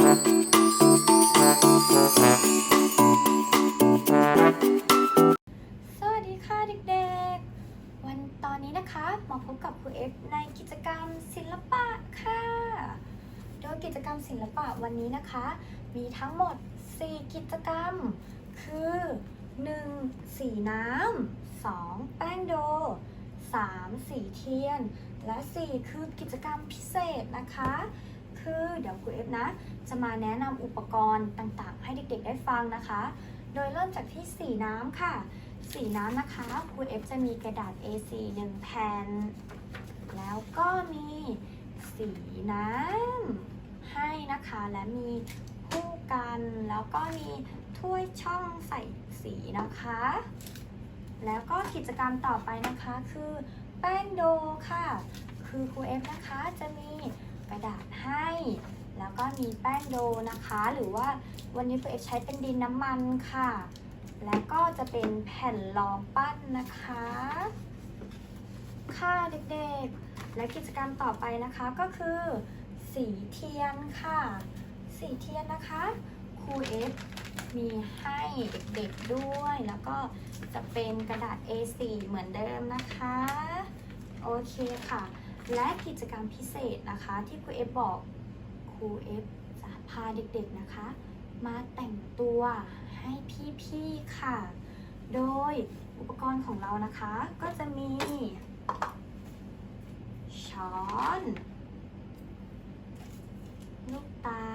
สวัสดีค่ะเด็กๆ วันตอนนี้นะคะมาพบกับครูเอฟในกิจกรรมศิลปะค่ะ โดยกิจกรรมศิลปะวันนี้นะคะ มีทั้งหมด 4 กิจกรรม คือ 1. สีน้ำ 2. แป้งโด 3. สีเทียน และ 4 คือกิจกรรมพิเศษนะคะ คือ เดี๋ยวครูเอฟนะ จะมาแนะนำอุปกรณ์ต่างๆ ให้เด็กๆได้ฟังนะคะ โดยเริ่มจากที่สีน้ำค่ะ สีน้ำนะคะครูเอฟจะมีกระดาษ A4 1แผ่น แล้วก็มีสีน้ำให้นะคะ และมีคู่กัน แล้วก็มีถ้วยช่องใส่สีนะคะ แล้วก็กิจกรรมต่อไปนะคะคือแป้งโดค่ะ คือครูเอฟนะคะจะมี กระดาษให้ แล้วก็มีแป้งโดนะคะ หรือว่าวันนี้ครูเอฟใช้เป็นดินน้ำมันค่ะ แล้วก็จะเป็นแผ่นรองปั้นนะคะ ค่ะเด็กๆ และกิจกรรมต่อไปนะคะก็คือ สีเทียนค่ะ สีเทียนนะคะครูเอฟมีให้เด็กๆด้วย แล้วก็จะเป็นกระดาษ A4 เหมือนเดิมนะคะ โอเคค่ะ และกิจกรรมพิเศษนะคะที่ครูเอฟบอกครูเอฟจะพาเด็กๆนะคะ มาแต่งตัวให้พี่ๆค่ะ โดยอุปกรณ์ของเรานะคะก็จะมีช้อน ลูกตา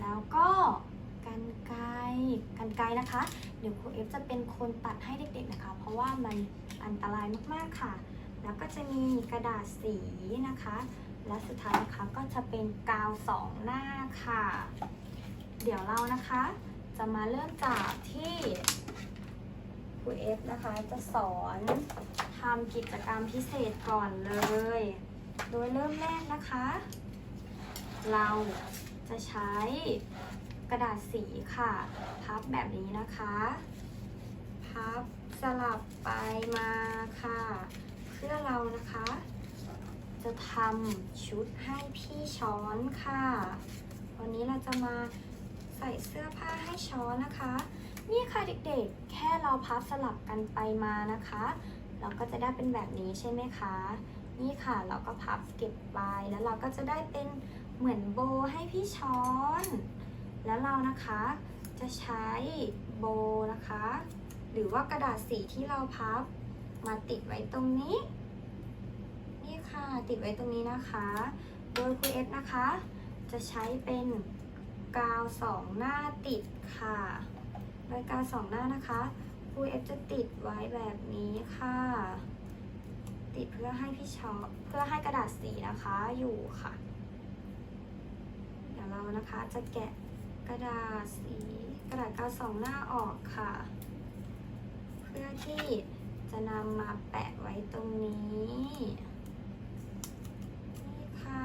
แล้วก็กันไกกันไกนะคะ เดี๋ยวครูเอฟจะเป็นคนตัดให้เด็กๆนะคะ เพราะว่ามันอันตรายมากๆค่ะ แล้วก็จะมีกระดาษสีนะคะ และสุดท้ายนะคะก็จะเป็นกาวสองหน้าค่ะ เดี๋ยวเรานะคะ จะมาเริ่มจากที่ครูเอฟนะคะจะสอนทำกิจกรรมพิเศษก่อนเลย โดยเริ่มแรกนะคะ เราจะใช้กระดาษสีค่ะ พับแบบนี้นะคะ พับสลับไปมาค่ะ พื่อเรานะคะ จะทำชุดให้พี่ช้อนค่ะ วันนี้เราจะมาใส่เสื้อผ้าให้ช้อนนะคะ นี่ค่ะเด็กๆ แค่เราพับสลับกันไปมานะคะ เราก็จะได้เป็นแบบนี้ใช่ไหมคะ นี่ค่ะเราก็พับเก็บไว้แล้วเราก็จะได้เป็นเหมือนโบให้พี่ช้อน แล้วเรานะคะจะใช้โบนะคะ หรือว่ากระดาษสีที่เราพับ มาติดไว้ตรงนี้ นี่ค่ะติดไว้ตรงนี้นะคะ โดยครูเอฟนะคะ จะใช้เป็นกาวสองหน้าติดค่ะโดยกาวสองหน้านะคะครูเอฟจะติดไว้แบบนี้ค่ะติดเพื่อให้พี่ชอเพื่อให้กระดาษสีนะคะอยู่ค่ะ เดี๋ยวเรานะคะจะแกะกระดาษสีกระดาษกาวสองหน้าออกค่ะ เพื่อที่ จะนำมาแปะไว้ตรงนี้ นี่ค่ะ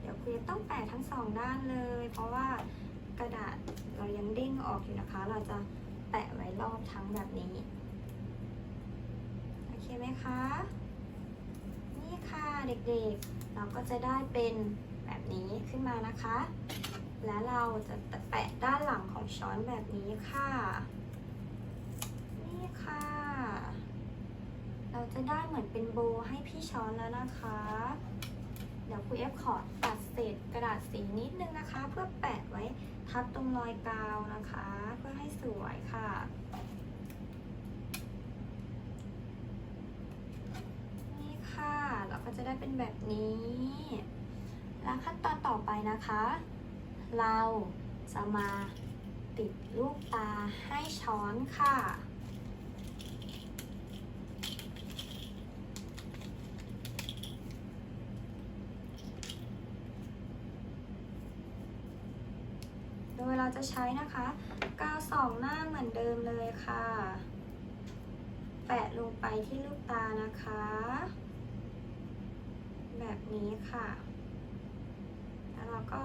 เดี๋ยวครูจะต้องแปะทั้งสองด้านเลย เพราะว่ากระดาษเรายังเด้งออกอยู่นะคะ เราจะแปะไว้รอบทั้งแบบนี้ โอเคไหมคะ นี่ค่ะเด็กๆ เราก็จะได้เป็นแบบนี้ขึ้นมานะคะ และเราจะแปะด้านหลังของช้อนแบบนี้ค่ะ นี่ค่ะ เราจะได้เหมือนเป็นโบให้พี่ช้อนแล้วนะคะ เดี๋ยวครูเอฟขอตัดเศษกระดาษสีนิดนึงนะคะ เพื่อแปะไว้ทับตรงรอยกาวนะคะ เพื่อให้สวยค่ะนี่ค่ะเราก็จะได้เป็นแบบนี้ แล้วขั้นตอนต่อไปนะคะ เราจะมาติดลูกตาให้ช้อนค่ะ โดยเราจะใช้นะคะกาวสองหน้าเหมือนเดิมเลยค่ะ แปะลงไปที่ลูกตานะคะ แบบนี้ค่ะ แล้วเราก็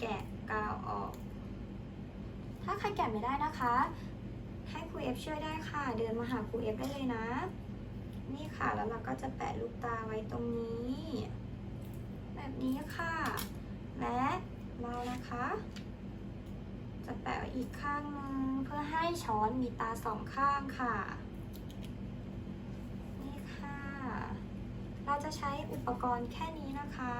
แกะกาวออก ถ้าใครแกะไม่ได้นะคะ ให้ครูเอฟช่วยได้ค่ะ เดินมาหาครูเอฟได้เลยนะ นี่ค่ะแล้วเราก็จะแปะลูกตาไว้ตรงนี้ แบบนี้ค่ะ และเรานะคะ จะแปะอีกข้างนึงเพื่อให้ช้อนมีตาสองข้างค่ะ นี่ค่ะ เราจะใช้อุปกรณ์แค่นี้นะคะ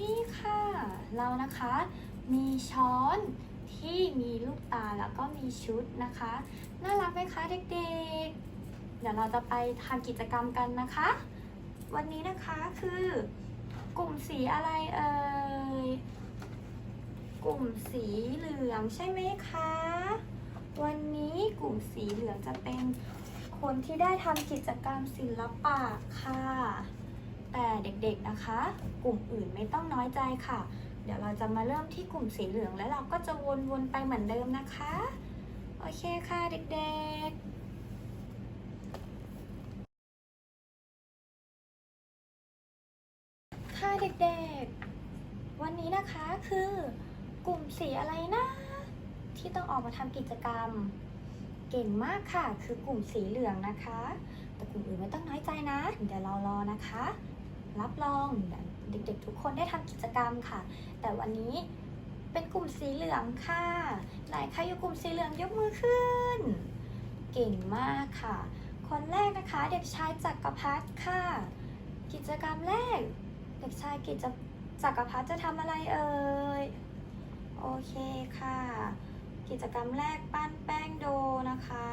นี่ค่ะ เรานะคะมีช้อนที่มีลูกตาแล้วก็มีชุดนะคะ น่ารักไหมคะเด็กๆ เดี๋ยวเราจะไปทำกิจกรรมกันนะคะ วันนี้นะคะคือกลุ่มสีอะไรเอ่ย กลุ่มสีเหลืองใช่ไหมคะ วันนี้กลุ่มสีเหลืองจะเป็นคนที่ได้ทำกิจกรรมศิลปะค่ะ แต่เด็กๆนะคะ กลุ่มอื่นไม่ต้องน้อยใจค่ะ เดี๋ยวเราจะมาเริ่มที่กลุ่มสีเหลืองแล้วเราก็จะวนๆไปเหมือนเดิมนะคะ โอเคค่ะเด็กๆค่ะเด็กๆ วันนี้นะคะคือกลุ่มสีอะไรนะ ที่ต้องออกมาทำกิจกรรม เก่งมากค่ะ คือกลุ่มสีเหลืองนะคะ แต่กลุ่มอื่นไม่ต้องน้อยใจนะ เดี๋ยวเรารอนะคะ รับรองเด็กๆทุกคนได้ทำกิจกรรมค่ะ แต่วันนี้เป็นกลุ่มสีเหลืองค่ะไหนใครอยู่กลุ่มสีเหลืองยกมือขึ้น เก่งมากค่ะ คนแรกนะคะเด็กชายจักรพัฒค่ะ กิจกรรมแรก เด็กชายกิจจักรพัฒจะทำอะไรเอ่ยโอเคค่ะ กิจกรรมแรกปั้นแป้งโดนะคะ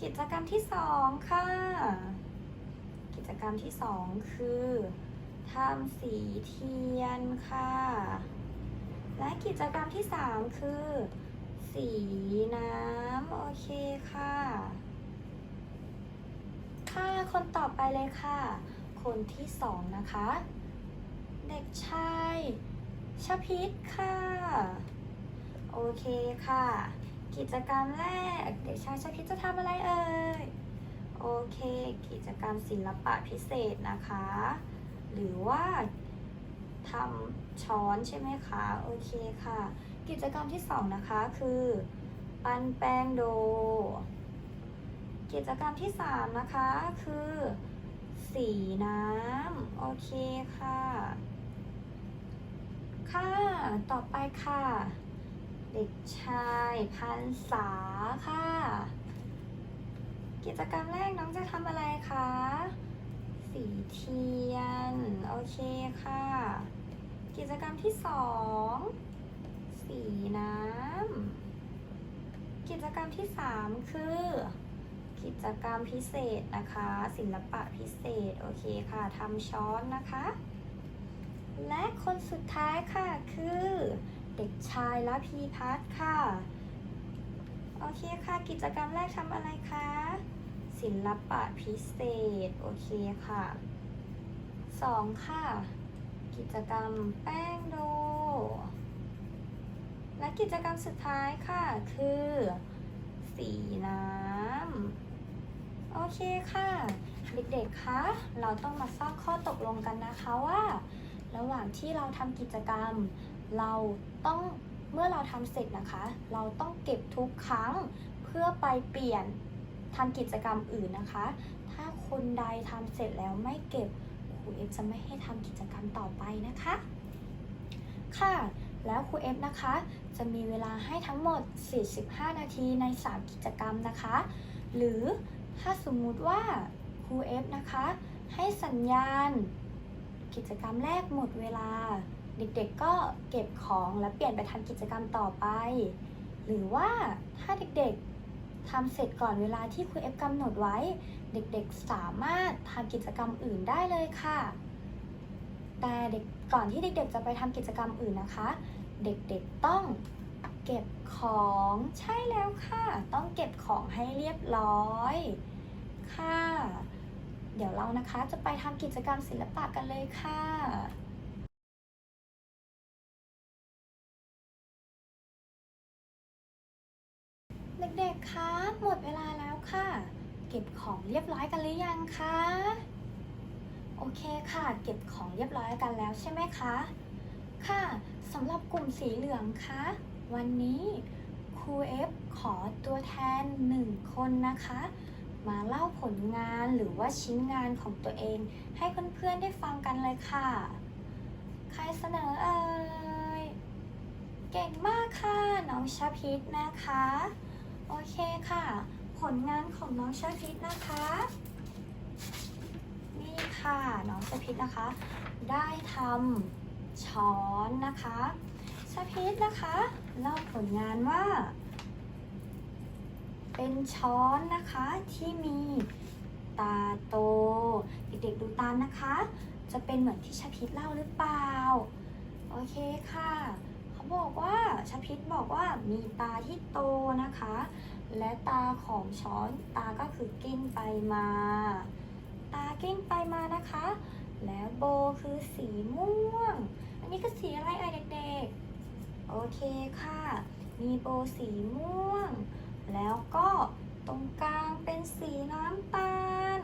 กิจกรรมที่สองค่ะ กิจกรรมที่สองคือทำสีเทียนค่ะ และกิจกรรมที่สามคือ สีน้ำ โอเคค่ะ ค่ะคนต่อไปเลยค่ะ คนที่สองนะคะ เด็กชายชพิษค่ะ โอเคค่ะ กิจกรรมแรก เด็กชายชพิษจะทำอะไรเอ่ย โอเคกิจกรรมศิลปะพิเศษนะคะ หรือว่าทำช้อนใช่ไหมคะ โอเคค่ะ กิจกรรมที่สองนะคะคือ ปั้นแป้งโด กิจกรรมที่สามนะคะคือ สีน้ำ โอเคค่ะ ค่ะ ต่อไปค่ะ เด็กชายพันษาค่ะ กิจกรรมแรกน้องจะทำอะไรคะ สีเทียน โอเคค่ะ กิจกรรมที่สองสีน้ำ กิจกรรมที่สามคือ กิจกรรมพิเศษนะคะ ศิลปะพิเศษ โอเคค่ะทำช้อนนะคะ และคนสุดท้ายค่ะคือ เด็กชายละพีพัฒค่ะ โอเคค่ะ กิจกรรมแรกทำอะไรคะ ศิลปะพิเศษ โอเคค่ะสองค่ะ กิจกรรมแป้งโด และกิจกรรมสุดท้ายค่ะ คือ สีน้ำ โอเคค่ะ เด็กๆ คะ เราต้องมาสร้างข้อตกลงกันนะคะว่า ระหว่างที่เราทำกิจกรรม เราต้อง เมื่อเราทำเสร็จนะคะ เราต้องเก็บทุกครั้งเพื่อไปเปลี่ยนทำกิจกรรมอื่นนะคะ ถ้าคนใดทำเสร็จแล้วไม่เก็บครูเอฟจะไม่ให้ทำกิจกรรมต่อไปนะคะ ค่ะ แล้วครูเอฟนะคะ จะมีเวลาให้ทั้งหมด 45 นาทีใน 3 กิจกรรมนะคะ หรือถ้าสมมุติว่าครูเอฟนะคะ ให้สัญญาณ กิจกรรมแรกหมดเวลา เด็กๆก็เก็บของและเปลี่ยนไปทำกิจกรรมต่อไป หรือว่าถ้าเด็กๆทำเสร็จก่อนเวลาที่ครูเอฟกำหนดไว้ เด็กๆสามารถทำกิจกรรมอื่นได้เลยค่ะ แต่เด็กก่อนที่เด็กๆจะไปทำกิจกรรมอื่นนะคะ เด็กๆต้องเก็บของใช่แล้วค่ะ ต้องเก็บของให้เรียบร้อยค่ะ เดี๋ยวเรานะคะจะไปทำกิจกรรมศิลปะกันเลยค่ะ เด็กๆคะหมดเวลาแล้วค่ะ เก็บของเรียบร้อยกันหรือยังคะ โอเคค่ะ เก็บของเรียบร้อยกันแล้วใช่ไหมคะ ค่ะสำหรับกลุ่มสีเหลืองคะ วันนี้ครูรูเอฟขอตัวแทนหนึ่งคนนะคะ มาเล่าผลงานหรือว่าชิ้นงานของตัวเอง ให้เพื่อนๆได้ฟังกันเลยค่ะ ใครเสนอเอ่ยเก่งมากค่ะ น้องชาพิษนะคะ โอเคค่ะ ผลงานของน้องชาพิษนะคะ นี่ค่ะน้องชาพิษนะคะ ได้ทำช้อนนะคะชาพิษนะคะเล่าผลงานว่า เป็นช้อนนะคะที่มีตาโต เด็กๆดูตามนะคะ จะเป็นเหมือนที่ชาพิษเล่าหรือเปล่า โอเคค่ะ บอกว่าชพิษบอกว่ามีตาที่โตนะคะ และตาของช้อนตาก็คือกิ้งไปมา ตากิ้งไปมานะคะ แล้วโบคือสีม่วง อันนี้คือสีอะไรเอ่ยเด็กๆ โอเคค่ะ มีโบสีม่วง แล้วก็ตรงกลางเป็นสีน้ำตาล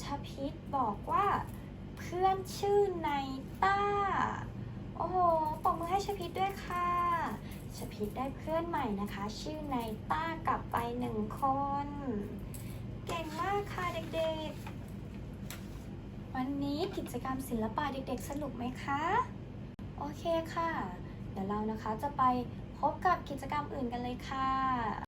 ชพิษบอกว่าเพื่อนชื่อไนต้า โอ้โหปรบมือ ให้ชพิษด้วยค่ะชพิษได้เพื่อนใหม่นะคะ ชื่อไนต้ากลับไปหนึ่งคน เก่งมากค่ะเด็กๆ วันนี้กิจกรรมศิลปะเด็กๆ สนุกไหมคะ โอเคค่ะ เดี๋ยวเรานะคะจะไปพบกับกิจกรรมอื่นกันเลยค่ะ